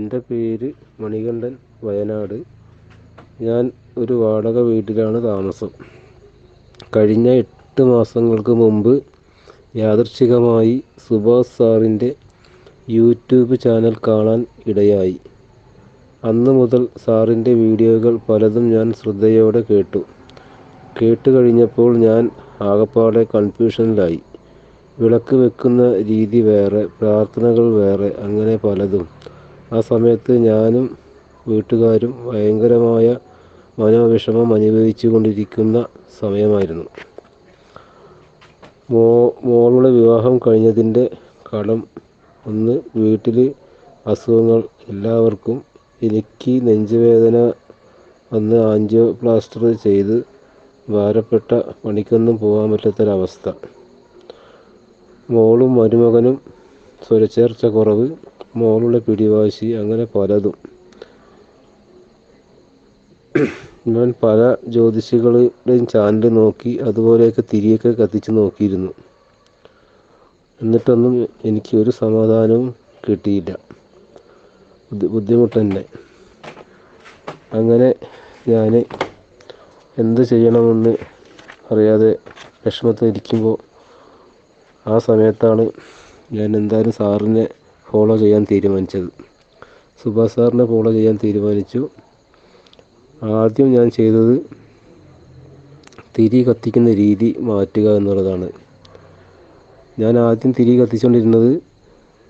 എന്റെ പേര് മണികണ്ഠൻ വയനാട്. ഞാൻ ഒരു വാടക വീട്ടിലാണ് താമസം. കഴിഞ്ഞ എട്ട് മാസങ്ങൾക്ക് മുമ്പ് യാദർച്ഛികമായി സുഭാഷ് സാറിന്റെ യൂട്യൂബ് ചാനൽ കാണാൻ ഇടയായി. അന്ന് മുതൽ സാറിന്റെ വീഡിയോകൾ പലതും ഞാൻ ശ്രദ്ധയോടെ കേട്ടു. കേട്ട് കഴിഞ്ഞപ്പോൾ ഞാൻ ആകപ്പാടെ കൺഫ്യൂഷനിലായി. വിളക്ക് വെക്കുന്ന രീതി വേറെ പ്രാർത്ഥനകൾ വേറെ അങ്ങനെ പലതും. ആ സമയത്ത് ഞാനും വീട്ടുകാരും ഭയങ്കരമായ മനോവിഷമം അനുഭവിച്ചു കൊണ്ടിരിക്കുന്ന സമയമായിരുന്നു. മോ മോളുടെ വിവാഹം കഴിഞ്ഞതിന്റെ കടം ഒന്ന് വീട്ടിൽ അസുഖങ്ങൾ എല്ലാവർക്കും എനിക്ക് നെഞ്ചുവേദന വന്ന് ആൻജിയോ പ്ലാസ്റ്റർ ചെയ്ത് ഭാരപ്പെട്ട പണിക്കൊന്നും പോകാൻ പറ്റാത്തൊരവസ്ഥ. മോളും മരുമകനും സ്വരച്ചേർച്ച കുറവ് മോളുടെ പിടിവാശി അങ്ങനെ പലതും. ഞാൻ പല ജ്യോതിഷികളുടെയും ചാനൽ നോക്കി അതുപോലെയൊക്കെ തിരിയൊക്കെ കത്തിച്ച് നോക്കിയിരുന്നു. എന്നിട്ടൊന്നും എനിക്ക് ഒരു സമാധാനവും കിട്ടിയില്ല. ബുദ്ധി- ബുദ്ധിമുട്ട് തന്നെ. അങ്ങനെ ഞാൻ എന്ത് ചെയ്യണമെന്ന് അറിയാതെ വിഷമത്തിലിരിക്കുമ്പോൾ ആ സമയത്താണ് ഞാൻ എന്തായാലും സാറിനെ ഫോളോ ചെയ്യാൻ തീരുമാനിച്ചത്. സുഭാഷ് സാറിനെ ഫോളോ ചെയ്യാൻ തീരുമാനിച്ചു. ആദ്യം ഞാൻ ചെയ്തത് തിരി കത്തിക്കുന്ന രീതി മാറ്റുക എന്നുള്ളതാണ്. ഞാൻ ആദ്യം തിരി കത്തിച്ചുകൊണ്ടിരുന്നത്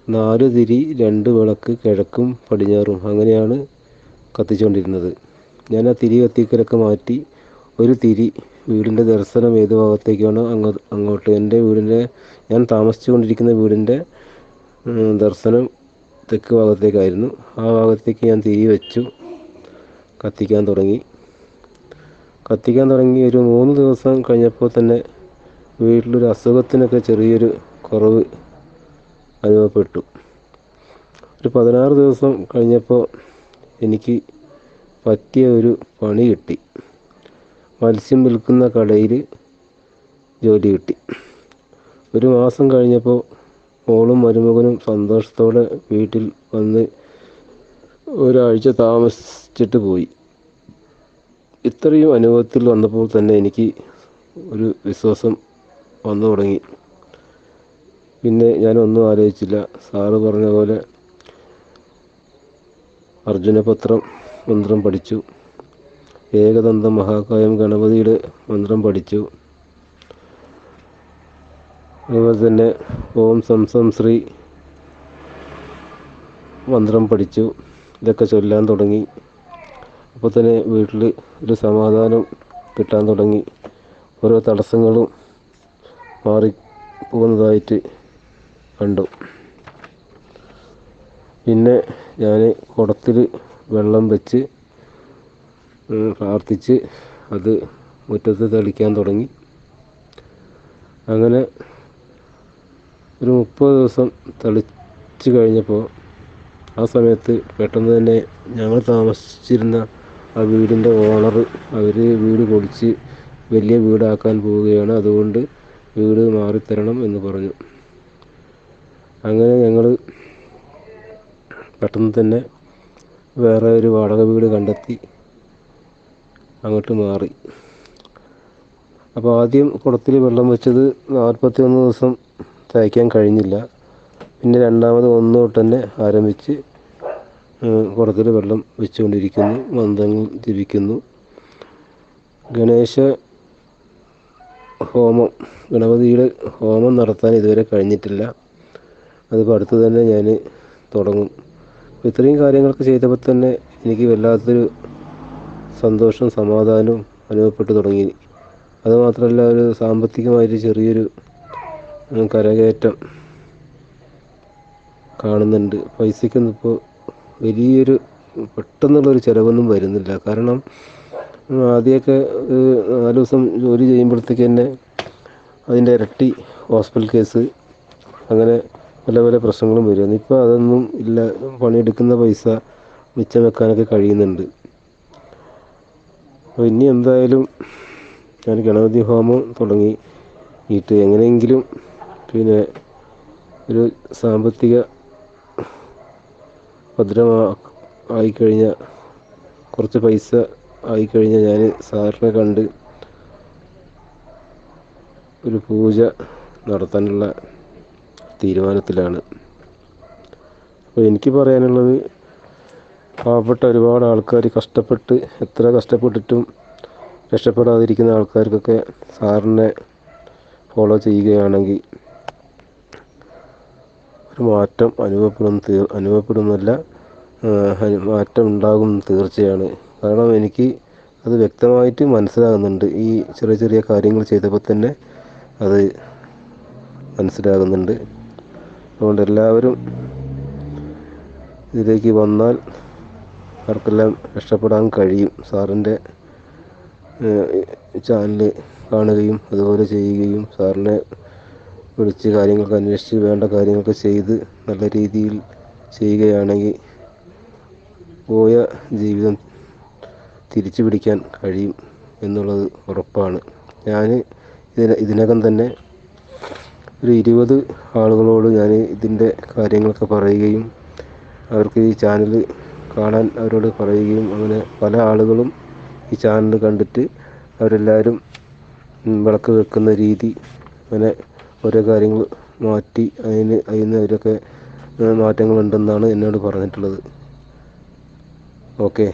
നാല് തിരി രണ്ട് വിളക്ക് കിഴക്കും പടിഞ്ഞാറും അങ്ങനെയാണ് കത്തിച്ചുകൊണ്ടിരുന്നത് ഞാൻ ആ തിരി കത്തിക്കലൊക്കെ മാറ്റി ഒരു തിരി വീടിന്റെ ദർശനം ഏത് ഭാഗത്തേക്കാണോ അങ്ങോ അങ്ങോട്ട് എന്റെ വീടിന്റെ ഞാൻ താമസിച്ചുകൊണ്ടിരിക്കുന്ന വീടിന്റെ ദർശനം തെക്ക് ഭാഗത്തേക്കായിരുന്നു. ആ ഭാഗത്തേക്ക് ഞാൻ തീ വെച്ചു. കത്തിക്കാൻ തുടങ്ങി. കത്തിക്കാൻ തുടങ്ങി ഒരു മൂന്ന് ദിവസം കഴിഞ്ഞപ്പോൾ തന്നെ വീട്ടിലൊരു അസുഖത്തിനൊക്കെ ചെറിയൊരു കുറവ് അനുഭവപ്പെട്ടു. ഒരു പതിനാറ് ദിവസം കഴിഞ്ഞപ്പോൾ എനിക്ക് പറ്റിയ ഒരു പണി കിട്ടി. മത്സ്യം വിൽക്കുന്ന കടയിൽ ജോലി കിട്ടി. ഒരു മാസം കഴിഞ്ഞപ്പോൾ മോളും മരുമകനും സന്തോഷത്തോടെ വീട്ടിൽ വന്ന് ഒരാഴ്ച താമസിച്ചിട്ട് പോയി. ഇത്രയും അനുഭവത്തിൽ വന്നപ്പോൾ തന്നെ എനിക്ക് ഒരു വിശ്വാസം വന്നു തുടങ്ങി. പിന്നെ ഞാനൊന്നും ആലോചിച്ചില്ല. സാറ് പറഞ്ഞ പോലെ അർജുനപത്രം മന്ത്രം പഠിച്ചു. ഏകദന്ത മഹാകായം ഗണപതിയുടെ മന്ത്രം പഠിച്ചു. അതുപോലെ തന്നെ ഓം സം ശ്രീ മന്ത്രം പഠിച്ചു. ഇതൊക്കെ ചൊല്ലാൻ തുടങ്ങി. അപ്പോൾ തന്നെ വീട്ടിൽ ഒരു സമാധാനം കിട്ടാൻ തുടങ്ങി. ഓരോ തടസ്സങ്ങളും മാറി പോകുന്നതായിട്ട് കണ്ടു. പിന്നെ ഞാൻ കുടത്തിൽ വെള്ളം വെച്ച് പ്രാർത്ഥിച്ച് അത് മുറ്റത്ത് തളിക്കാൻ തുടങ്ങി. അങ്ങനെ ഒരു മുപ്പത് ദിവസം തളിച്ച് കഴിഞ്ഞപ്പോൾ ആ സമയത്ത് പെട്ടെന്ന് തന്നെ ഞങ്ങൾ താമസിച്ചിരുന്ന ആ വീടിന്റെ ഓണർ അവർ വീട് പൊളിച്ച് വലിയ വീടാക്കാൻ പോവുകയാണ്. അതുകൊണ്ട് വീട് മാറിത്തരണം എന്ന് പറഞ്ഞു. അങ്ങനെ ഞങ്ങൾ പെട്ടെന്ന് തന്നെ വേറെ ഒരു വാടക വീട് കണ്ടെത്തി. അങ്ങോട്ട് മാറി. അപ്പോൾ ആദ്യം കുടത്തിൽ വെള്ളം വെച്ചത് നാൽപ്പത്തി ഒന്ന് ദിവസം തയ്ക്കാൻ കഴിഞ്ഞില്ല. പിന്നെ രണ്ടാമത് ഒന്ന് തൊട്ട് തന്നെ ആരംഭിച്ച് കുടത്തിൽ വെള്ളം വെച്ചുകൊണ്ടിരിക്കുന്നു. മന്ത്രങ്ങൾ ജപിക്കുന്നു ഗണേശ ഹോമം ഗണപതിയുടെ ഹോമം നടത്താൻ ഇതുവരെ കഴിഞ്ഞിട്ടില്ല. അതിപ്പോൾ അടുത്ത് തന്നെ ഞാൻ തുടങ്ങും. ഇത്രയും കാര്യങ്ങളൊക്കെ ചെയ്തപ്പോൾ തന്നെ എനിക്ക് വല്ലാത്തൊരു സന്തോഷവും സമാധാനവും അനുഭവപ്പെട്ടു തുടങ്ങി. അതുമാത്രമല്ല ഒരു സാമ്പത്തികമായിട്ട് ചെറിയൊരു കരകയറ്റം കാണുന്നുണ്ട്. പൈസയ്ക്കൊന്നും ഇപ്പോൾ വലിയൊരു പെട്ടെന്നുള്ളൊരു ചിലവൊന്നും വരുന്നില്ല. കാരണം ആദ്യമൊക്കെ നാല് ദിവസം ജോലി ചെയ്യുമ്പോഴത്തേക്ക് തന്നെ അതിന്റെ ഇരട്ടി ഹോസ്പിറ്റൽ കേസ് അങ്ങനെ പല പല പ്രശ്നങ്ങളും വരുന്നു ഇപ്പോൾ അതൊന്നും ഇല്ല. പണിയെടുക്കുന്ന പൈസ മിച്ചം വെക്കാനൊക്കെ കഴിയുന്നുണ്ട്. അപ്പോൾ ഇനി എന്തായാലും ഞാൻ ഗണപതി ഹോമം തുടങ്ങി. ഇട്ട് എങ്ങനെയെങ്കിലും പിന്നെ ഒരു സാമ്പത്തിക ഭദ്രമാ ആയിക്കഴിഞ്ഞാൽ കുറച്ച് പൈസ ആയിക്കഴിഞ്ഞാൽ ഞാൻ സാറിനെ കണ്ട് ഒരു പൂജ നടത്താനുള്ള തീരുമാനത്തിലാണ്. അപ്പോൾ എനിക്ക് പറയാനുള്ളത് പാവപ്പെട്ട ഒരുപാട് ആൾക്കാർ കഷ്ടപ്പെട്ട് എത്ര കഷ്ടപ്പെട്ടിട്ടും രക്ഷപ്പെടാതിരിക്കുന്ന ആൾക്കാർക്കൊക്കെ സാറിനെ ഫോളോ ചെയ്യുകയാണെങ്കിൽ മാറ്റം അനുഭവപ്പെടും തീർ അനുഭവപ്പെടുന്നില്ല മാറ്റം ഉണ്ടാകും തീർച്ചയാണ്. കാരണം എനിക്ക് അത് വ്യക്തമായിട്ട് മനസ്സിലാകുന്നുണ്ട്. ഈ ചെറിയ ചെറിയ കാര്യങ്ങൾ ചെയ്തപ്പോൾ തന്നെ അത് മനസ്സിലാകുന്നുണ്ട്. അതുകൊണ്ട് എല്ലാവരും ഇതിലേക്ക് വന്നാൽ അവർക്കെല്ലാം രക്ഷപ്പെടാൻ കഴിയും. സാറിന്റെ ചാനൽ കാണുകയും അതുപോലെ ചെയ്യുകയും സാറിനെ വിളിച്ച് കാര്യങ്ങളൊക്കെ അന്വേഷിച്ച് വേണ്ട കാര്യങ്ങളൊക്കെ ചെയ്ത് നല്ല രീതിയിൽ ചെയ്യുകയാണെങ്കിൽ പോയ ജീവിതം തിരിച്ചു പിടിക്കാൻ കഴിയും എന്നുള്ളത് ഉറപ്പാണ്. ഞാൻ ഇതിന് ഇതിനകം തന്നെ ഒരു ഇരുപത് ആളുകളോട് ഞാൻ ഇതിന്റെ കാര്യങ്ങളൊക്കെ പറയുകയും അവർക്ക് ഈ ചാനൽ കാണാൻ അവരോട് പറയുകയും അങ്ങനെ പല ആളുകളും ഈ ചാനൽ കണ്ടിട്ട് അവരെല്ലാവരും വിളക്ക് വെക്കുന്ന രീതി അങ്ങനെ ഓരോ കാര്യങ്ങൾ മാറ്റി അതിന് അതിന് അവരൊക്കെ മാറ്റങ്ങളുണ്ടെന്നാണ് എന്നോട് പറഞ്ഞിട്ടുള്ളത്. ഓക്കെ.